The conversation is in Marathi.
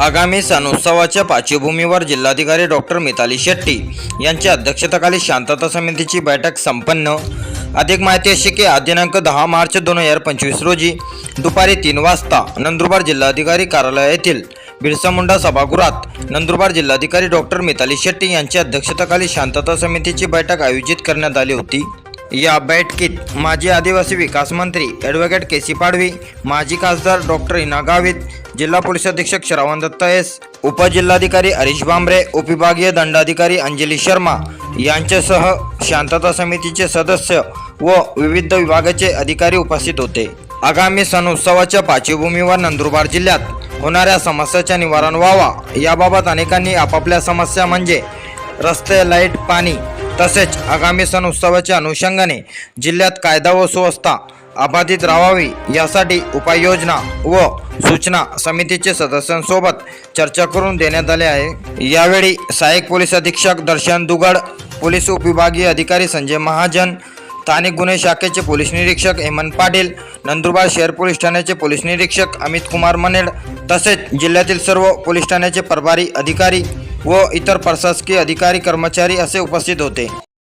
आगामी सणोत्सवाच्या पार्श्वभूमीवर जिल्हाधिकारी डॉक्टर मिताली शेट्टी यांच्या अध्यक्षतेखाली शांतता समितीची बैठक संपन्न. अधिक माहिती अशी की आज दिनांक दहा मार्च दोन हजार पंचवीस रोजी दुपारी तीन वाजता नंदुरबार जिल्हाधिकारी कार्यालय येथील बिरसा मुंडा सभागृहात नंदुरबार जिल्हाधिकारी डॉक्टर मिताली शेट्टी यांच्या अध्यक्षतेखाली शांतता समितीची बैठक आयोजित करण्यात आली होती. या बैठकीत माजी आदिवासी विकास मंत्री ॲडव्होकेट के सी पाडवी माजी खासदार डॉक्टर हिना गावित जिल्हा पोलीस अधीक्षक श्रावण दत्त एस उपजिल्हाधिकारी हरीश भांबरे उपविभागीय दंडाधिकारी अंजली शर्मा यांच्यासह शांतता समितीचे सदस्य व विविध विभागाचे अधिकारी उपस्थित होते. आगामी सण उत्सवाच्या पार्श्वभूमीवर नंदुरबार जिल्ह्यात होणाऱ्या समस्याचे निवारण व्हावा याबाबत अनेकांनी आपापल्या समस्या म्हणजे रस्ते लाइट पाणी तसेच आगामी सण उत्सवाच्या अनुषंगाने जिल्ह्यात कायदा व सुव्यवस्था अबाधित राहावी यासाठी उपाययोजना व सूचना समितीचे सदस्यांसोबत चर्चा करून देण्यात आले आहे. यावेळी सहाय्यक पोलीस अधीक्षक दर्शन दुगड पोलीस उपविभागीय अधिकारी संजय महाजन स्थानिक गुन्हे शाखेचे पोलीस निरीक्षक हेमंत पाटील नंदुरबार शहर पोलीस ठाण्याचे पोलीस निरीक्षक अमित कुमार मनेड तसेच जिल्ह्यातील सर्व पोलीस ठाण्याचे प्रभारी अधिकारी व इतर प्रशासकीय अधिकारी कर्मचारी असे उपस्थित होते.